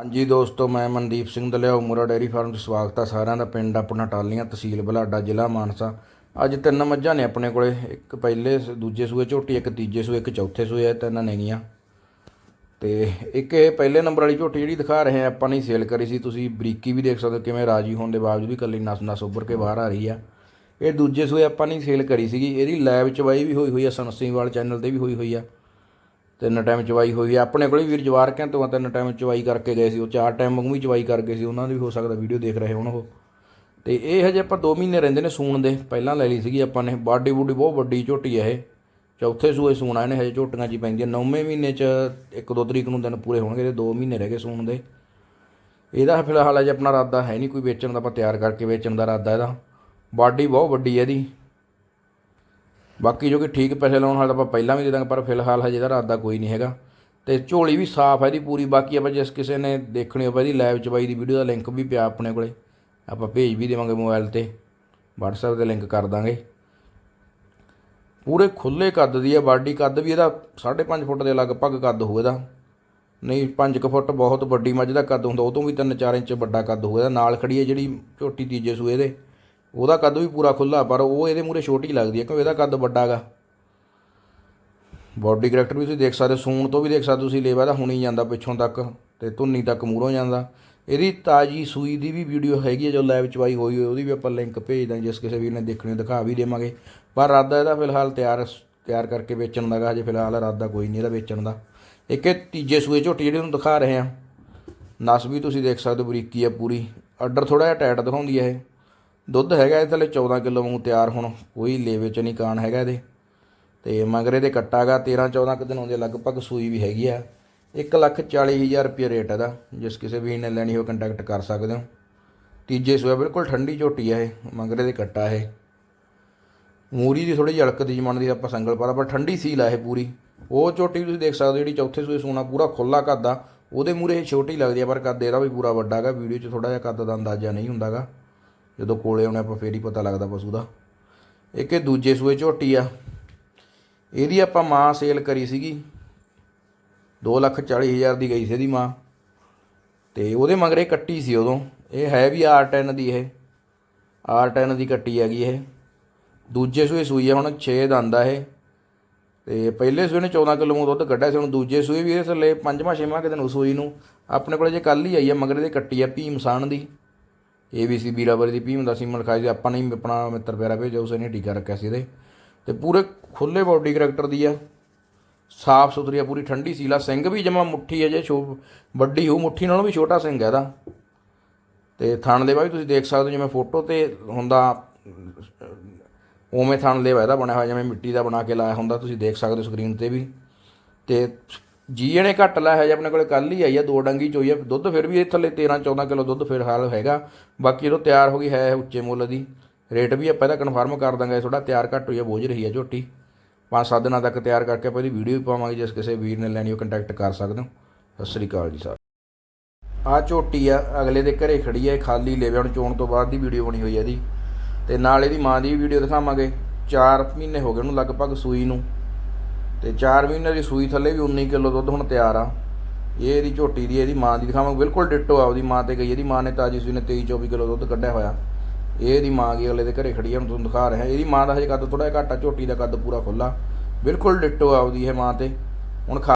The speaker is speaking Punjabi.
ਹਾਂਜੀ ਦੋਸਤੋ, ਮੈਂ ਮਨਦੀਪ ਸਿੰਘ ਦਲਿਆ ਉਮਰਾ ਡੇਅਰੀ ਫਾਰਮ 'ਚ ਸਵਾਗਤ ਆ ਸਾਰਿਆਂ ਦਾ। ਪਿੰਡ ਆਪਣਾ ਟਾਲੀਆਂ, ਤਹਿਸੀਲ ਬਲਾਡਾ, ਜ਼ਿਲ੍ਹਾ ਮਾਨਸਾ। ਅੱਜ ਤਿੰਨ ਮੱਝਾਂ ਨੇ ਆਪਣੇ ਕੋਲੇ, ਇੱਕ ਪਹਿਲੇ ਸ- ਦੂਜੇ ਸੂਏ ਝੋਟੀ, ਇੱਕ ਤੀਜੇ ਸੂਏ, ਇੱਕ ਚੌਥੇ ਸੂਏ ਇਹ ਤਿੰਨ ਨੇਗੀਆਂ। ਤੇ ਇੱਕ ਇਹ ਪਹਿਲੇ ਨੰਬਰ ਵਾਲੀ ਝੋਟੀ ਜਿਹੜੀ ਦਿਖਾ ਰਹੇ ਆ, ਆਪਾਂ ਨੇ ਸੇਲ ਕਰੀ ਸੀ, ਤੁਸੀਂ ਬਰੀਕੀ ਵੀ ਦੇਖ ਸਕਦੇ ਹੋ, ਕਿਵੇਂ ਰਾਜੀ ਹੋਣ ਦੇ ਬਾਵਜੂਦ ਵੀ ਕੱਲੀ ਨਸ ਨਸ ਉੱਭਰ ਕੇ ਬਾਹਰ ਆ ਰਹੀ ਆ। ਇਹ ਦੂਜੇ ਸੂਏ ਆਪਾਂ ਨੇ ਸੇਲ ਕਰੀ ਸੀਗੀ, ਇਹਦੀ ਲੈਬ ਚਵਾਈ ਵੀ ਹੋਈ ਹੋਈ ਆ ਸੰਸੀਵਾਲ ਚੈਨਲ ਤੇ ਵੀ ਹੋਈ ਹੋਈ ਆ। ਤਿੰਨ ਟਾਈਮ ਚਵਾਈ ਹੋਈ ਹੈ ਆਪਣੇ ਕੋਲ ਵੀ ਵੀਰ ਜਵਾਰ ਕਹਿੰ ਤੋਂ ਤਿੰਨ ਟਾਈਮ ਚਵਾਈ ਕਰਕੇ ਗਏ ਸੀ। ਉਹ ਚਾਰ ਟਾਈਮ ਵਾਂਗੂ ਵੀ ਚਵਾਈ ਕਰ ਗਏ ਸੀ। ਉਹਨਾਂ ਦੀ ਵੀ ਹੋ ਸਕਦਾ ਵੀਡੀਓ ਦੇਖ ਰਹੇ ਹੋਣ ਉਹ। ਤੇ ਇਹ ਹਜੇ ਆਪਾਂ 2 ਮਹੀਨੇ ਰਹਿੰਦੇ ਨੇ ਸੂਣ ਦੇ। ਪਹਿਲਾਂ ਲੈ ਲਈ ਸੀਗੀ ਆਪਾਂ ਨੇ। ਬਾਡੀ ਬੂਡੀ ਬਹੁਤ ਵੱਡੀ ਝੋਟੀ ਹੈ ਇਹ। ਚੌਥੇ ਸੂਏ ਸੂਣਾ ਇਹਨੇ ਹਜੇ ਝੋਟੀਆਂ 'ਚ ਹੀ ਪੈਂਦੀਆਂ। ਨੌਵੇਂ ਮਹੀਨੇ 'ਚ ਇੱਕ ਦੋ ਤਰੀਕ ਨੂੰ ਦਿਨ ਪੂਰੇ ਹੋਣਗੇ। ਤੇ 2 ਮਹੀਨੇ ਰਹਿ ਗਏ ਸੂਣ ਦੇ। ਇਹਦਾ ਫਿਲਹਾਲ ਅਜੇ ਆਪਣਾ ਇਰਾਦਾ ਹੈ ਨਹੀਂ ਕੋਈ ਵੇਚਣ ਦਾ। ਆਪਾਂ ਤਿਆਰ ਕਰਕੇ ਵੇਚਣ ਦਾ ਇਰਾਦਾ ਇਹਦਾ। ਬਾਡੀ ਬਹੁਤ ਵੱਡੀ ਹੈ ਇਹਦੀ। ਬਾਕੀ ਜੋ ਕਿ ਠੀਕ ਪੈਸੇ ਲਾਉਣ ਵਾਲਾ ਆਪਾਂ ਪਹਿਲਾਂ ਵੀ ਦੇ ਦਾਂਗੇ, ਪਰ ਫਿਲਹਾਲ ਹਜੇ ਇਹਦਾ ਇਰਾਦਾ ਕੋਈ ਨਹੀਂ ਹੈਗਾ। ਤੇ ਝੋਲੀ ਵੀ ਸਾਫ਼ ਹੈ ਇਹਦੀ ਪੂਰੀ, ਬਾਕੀ ਆਪਾਂ ਜਿਸ ਕਿਸੇ ਨੇ ਦੇਖਣੀ ਹੋਵੇ ਇਹਦੀ ਲਾਈਵ ਚਵਾਈ ਦੀ ਵੀਡੀਓ ਦਾ ਲਿੰਕ ਵੀ ਪਿਆ ਆਪਣੇ ਕੋਲੇ। ਆਪਾਂ ਭੇਜ ਵੀ ਦੇਵਾਂਗੇ ਮੋਬਾਈਲ ਤੇ। WhatsApp ਤੇ ਲਿੰਕ ਕਰ ਦਾਂਗੇ। ਪੂਰੇ ਖੁੱਲੇ ਕੱਦ ਦੀ ਹੈ ਬਾਡੀ ਕੱਦ ਵੀ ਇਹਦਾ 5.5 ਫੁੱਟ ਦੇ ਲਗਭਗ ਕੱਦ ਹੋਊ ਇਹਦਾ। ਨਹੀਂ 5 ਫੁੱਟ ਬਹੁਤ ਵੱਡੀ ਮੱਝ ਦਾ ਕੱਦ ਹੁੰਦਾ, ਉਹ ਤੋਂ ਵੀ 3-4 ਇੰਚ ਵੱਡਾ ਕੱਦ ਹੋਊ ਇਹਦਾ। ਨਾਲ ਖੜੀ ਹੈ ਜਿਹੜੀ ਝੋਟੀ ਤੀਜੇ ਸੂਏ ਦੇ। ਉਹਦਾ ਕੱਦ ਵੀ ਪੂਰਾ ਖੁੱਲਾ ਪਰ ਉਹ ਇਹਦੇ ਮੂਰੇ ਛੋਟੀ ਲੱਗਦੀ ਹੈ ਕਿਉਂਕਿ ਇਹਦਾ ਕੱਦ ਵੱਡਾ ਗਾ ਬਾਡੀ ਕਰੈਕਟਰ ਵੀ ਤੁਸੀਂ ਦੇਖ ਸਕਦੇ ਸੂਣ ਤੋਂ ਵੀ ਦੇਖ ਸਕਦੇ ਤੁਸੀਂ, ਲੇਵਾ ਦਾ ਹੁਣੀ ਜਾਂਦਾ ਪਿੱਛੋਂ ਤੱਕ ਤੇ ਧੁੰਨੀ ਤੱਕ ਮੂਹਰੋਂ ਜਾਂਦਾ। ਇਹਦੀ ਤਾਜੀ ਸੂਈ ਦੀ ਵੀ ਵੀਡੀਓ ਹੈਗੀ ਹੈ, ਜੋ ਲਾਈਵ ਚਵਾਈ ਹੋਈ ਹੋਈ, ਉਹਦੀ ਵੀ ਆਪਾਂ ਲਿੰਕ ਭੇਜ ਦਾਂਗੇ, ਜਿਸ ਕਿਸੇ ਵੀਰ ਨੇ ਦੇਖਣੀ ਦਿਖਾ ਵੀ ਦੇਵਾਂਗੇ। ਪਰ ਇਰਾਦਾ ਇਹਦਾ ਫਿਲਹਾਲ ਤਿਆਰ ਤਿਆਰ ਕਰਕੇ ਵੇਚਣ ਦਾ ਗਾ, ਹਜੇ ਫਿਲਹਾਲ ਇਰਾਦਾ ਕੋਈ ਨਹੀਂ ਇਹਦਾ ਵੇਚਣ ਦਾ। ਇੱਕ ਇਹ ਤੀਜੇ ਸੂਏ ਝੋਟੀ ਜਿਹੜੀ ਤੁਹਾਨੂੰ ਦਿਖਾ ਰਹੇ ਆ ਨਸ ਵੀ ਤੁਸੀਂ ਦੇਖ ਸਕਦੇ ਹੋ, ਬਰੀਕੀ ਆ ਪੂਰੀ। ਆਰਡਰ ਥੋੜਾ ਜਿਹਾ ਟਾਈਟ ਦਿਖਾਉਂਦੀ ਹੈ ਇਹ। ਦੁੱਧ ਹੈਗਾ ਇਹ ਥੱਲੇ 14 ਕਿਲੋ ਵਾਂਗੂ ਤਿਆਰ ਹੁਣ, ਕੋਈ ਲੇਵੇ ਚ ਨਹੀਂ ਕਾਣ ਹੈਗਾ ਇਹਦੇ। ਤੇ ਮਗਰੇ ਦੇ ਕੱਟਾਗਾ 13 14 ਕੁ ਦਿਨ ਆਉਂਦੇ ਲਗਭਗ ਸੂਈ ਵੀ ਹੈਗੀ ਆ। 1 ਲੱਖ 40 ਹਜ਼ਾਰ ਰੁਪਏ ਰੇਟ ਇਹਦਾ, ਜਿਸ ਕਿਸੇ ਵੀ ਨੇ ਲੈਣੀ ਹੋਵੇ ਕੰਟੈਕਟ ਕਰ ਸਕਦੇ ਹੋ। ਤੀਜੇ ਸੂਆ ਬਿਲਕੁਲ ਠੰਡੀ ਝੋਟੀ ਆ ਇਹ, ਮਗਰੇ ਦੇ ਕੱਟਾ ਇਹ। ਮੂਰੀ ਦੀ ਥੋੜੀ ਜਿਹੀ ਅਲਕਦੀ ਜਮਣ ਦੀ ਆਪਾਂ ਸੰਗਲ ਪਾਦਾ ਪਰ ਠੰਡੀ ਸੀਲ ਆ ਇਹ ਪੂਰੀ। ਉਹ ਝੋਟੀ ਵੀ ਤੁਸੀਂ ਦੇਖ ਸਕਦੇ ਹੋ, ਜਿਹੜੀ ਚੌਥੇ ਸੂਏ ਸੋਨਾ ਪੂਰਾ ਖੁੱਲਾ ਕੱਦ ਆ ਉਹਦੇ ਮੂਰੇ ਇਹ ਛੋਟੀ ਲੱਗਦੀ ਆ, ਪਰ ਕੱਦ ਇਹਦਾ ਵੀ ਪੂਰਾ ਵੱਡਾ ਹੈਗਾ ਵੀਡੀਓ 'ਚ ਥੋੜਾ ਜਿਹਾ ਕੱਦ ਦਾ ਅੰਦਾਜ਼ਾ ਨਹੀਂ ਹੁੰਦਾਗਾ। ਜਦੋਂ ਕੋਲੇ ਆਉਣੇ ਆਪਾਂ ਫੇਰ ਹੀ ਪਤਾ ਲੱਗਦਾ ਪਸ਼ੂ ਦਾ। ਇੱਕ ਇਹ ਦੂਜੇ ਸੂਏ ਝੋਟੀ ਆ। ਇਹਦੀ ਆਪਾਂ ਮਾਂ ਸੇਲ ਕਰੀ ਸੀਗੀ। 2 ਲੱਖ 40 ਹਜ਼ਾਰ ਦੀ ਗਈ ਸੀ ਇਹਦੀ ਮਾਂ। ਤੇ ਉਹਦੇ ਮਗਰੇ ਕੱਟੀ ਸੀ ਉਦੋਂ। ਇਹ ਹੈ ਵੀ R10 ਦੀ ਇਹ। R10 ਦੀ ਕੱਟੀ ਹੈਗੀ ਇਹ। ਦੂਜੇ ਸੂਏ ਸੂਈ ਆ, ਹੁਣ 6 ਦੰਦ ਆ ਇਹ। ਤੇ ਪਹਿਲੇ ਸੂਏ ਨੇ 14 ਕਿਲੋ ਦੁੱਧ ਕੱਢਿਆ ਸੀ, ਹੁਣ ਦੂਜੇ ਸੂਏ ਵੀ ਇਹਦੇ ਥੱਲੇ ਪੰਜਵਾਂ, ਛੇਵਾਂ ਕਿਤੇ ਨੂੰ ਸੂਈ ਨੂੰ। ਆਪਣੇ ਕੋਲ ਜੇ ਕੱਲ ਹੀ ਆਈ ਆ, ਮਗਰੇ ਦੇ ਕੱਟੀ ਆ ਭੀਮਸਾਨ ਦੀ। ਏਬੀਸੀ ਬੀਰਾਵਰੀ ਦੀ ਭੀਮ ਦਾ ਸੀਮਨ ਖਾਈ ਸੀ ਆਪਾਂ ਨੇ ਆਪਣਾ ਮਿੱਤਰ ਪਿਆਰਾ ਭੇਜਿਆ, ਉਸ ਨੇ ਟੀਕਾ ਰੱਖਿਆ ਸੀ ਇਹਦੇ। ਤੇ ਪੂਰੇ ਖੁੱਲੇ ਬਾਡੀ ਕਰੈਕਟਰ ਦੀ ਆ। ਸਾਫ਼ ਸੁਥਰੀ ਆ, ਪੂਰੀ ਠੰਡੀ ਸੀਲਾ ਸਿੰਘ ਵੀ ਜਮਾ ਮੁੱਠੀ ਹੈ ਜੇ ਛੋ ਵੱਡੀ ਹੋ ਮੁੱਠੀ ਨਾਲੋਂ ਵੀ ਛੋਟਾ ਸਿੰਘ ਹੈ ਇਹਦਾ। ਤੇ ਥਣ ਦੇ ਬਾਈ ਤੁਸੀਂ ਦੇਖ ਸਕਦੇ ਹੋ, ਜਿਵੇਂ ਫੋਟੋ ਤੇ ਹੁੰਦਾ, ਉਵੇਂ ਥਣ ਦੇ ਇਹਦਾ ਬਣਿਆ ਹੋਇਆ, ਜਿਵੇਂ ਮਿੱਟੀ ਦਾ ਬਣਾ ਕੇ ਲਾਇਆ ਹੁੰਦਾ, ਤੁਸੀਂ ਦੇਖ ਸਕਦੇ ਹੋ ਸਕਰੀਨ ਤੇ ਵੀ। ਤੇ ਜੀ ਇਹਨੇ ਘੱਟ ਲਾਇਆ ਹੈ ਜੇ ਆਪਣੇ ਕੋਲੇ ਕੱਲ ਹੀ ਆਈ ਆ, ਦੋ ਡੰਗੀ ਚੋਈ ਆ, ਦੁੱਧ ਫਿਰ ਵੀ ਇਹ ਥੱਲੇ 13 14 ਕਿਲੋ ਦੁੱਧ ਫਿਰ ਹਾਲ ਹੈਗਾ। ਬਾਕੀ ਜਦੋਂ ਤਿਆਰ ਹੋ ਗਈ ਹੈ ਉੱਚੇ ਮੁੱਲ ਦੀ, ਰੇਟ ਵੀ ਆਪਾਂ ਇਹਦਾ ਕਨਫਰਮ ਕਰ ਦਾਂਗੇ ਥੋੜਾ ਤਿਆਰ ਘੱਟ ਹੋਈ ਆ, ਬੋਝ ਰਹੀ ਆ ਝੋਟੀ। ਪੰਜ ਸੱਤ ਦਿਨਾਂ ਤੱਕ ਤਿਆਰ ਕਰਕੇ ਆਪਾਂ ਇਹਦੀ ਵੀਡੀਓ ਵੀ ਪਾਵਾਂਗੇ, ਜਿਸ ਕਿਸੇ ਵੀਰ ਨੇ ਲੈਣੀ ਉਹ ਕੰਟੈਕਟ ਕਰ ਸਕਦੇ ਹੋ। ਸਤਿ ਸ੍ਰੀ ਅਕਾਲ ਜੀ ਸਰ ਆ ਝੋਟੀ ਆ, ਅਗਲੇ ਦੇ ਘਰੇ ਖੜੀ ਆ ਖਾਲੀ ਲੇਵੇ, ਹੁਣ ਚੋਣ ਤੋਂ ਬਾਅਦ ਦੀ ਵੀਡੀਓ ਬਣੀ ਹੋਈ ਆ ਇਹਦੀ। ਤੇ ਨਾਲ ਇਹਦੀ ਮਾਂ ਦੀ ਵੀਡੀਓ ਦਿਖਾਵਾਂਗੇ। 4 ਮਹੀਨੇ ਹੋ ਗਏ ਉਹਨੂੰ ਲਗਭਗ ਸੂਈ ਨੂੰ। ਤੇ 4 ਮਹੀਨੇ ਦੀ ਸੂਈ ਥੱਲੇ ਵੀ 19 ਕਿਲੋ ਦੁੱਧ ਹੁਣ ਤਿਆਰ ਆ। ਇਹ ਇਹਦੀ ਝੋਟੀ ਦੀ, ਇਹਦੀ ਮਾਂ ਦੀ ਦਿਖਾਵਾਂਗੇ। ਬਿਲਕੁਲ ਡਿੱਟੋ ਆਪਦੀ ਮਾਂ ਤੇ ਗਈ, ਇਹਦੀ ਮਾਂ ਨੇ ਤਾਜੀ ਸੂਈ ਨੇ 23 24 ਕਿਲੋ ਦੁੱਧ ਕੱਢਿਆ ਹੋਇਆ। ਇਹ ਇਹਦੀ ਮਾਂ ਗਈ ਅਗਲੇ ਦੇ ਘਰੇ ਖੜੀ ਆ, ਹੁਣ ਤੁਹਾਨੂੰ ਦਿਖਾ ਰਿਹਾ। ਇਹਦੀ ਮਾਂ ਦਾ ਹਜੇ ਕੱਦ ਥੋੜਾ ਜਿਹਾ ਘੱਟ ਆ, ਝੋਟੀ ਦਾ ਕੱਦ ਪੂਰਾ ਖੁੱਲਾ ਬਿਲਕੁਲ ਡਿੱਟੋ ਆ ਹੈ ਮਾਂ ਤੇ। ਹੁਣ ਖਾ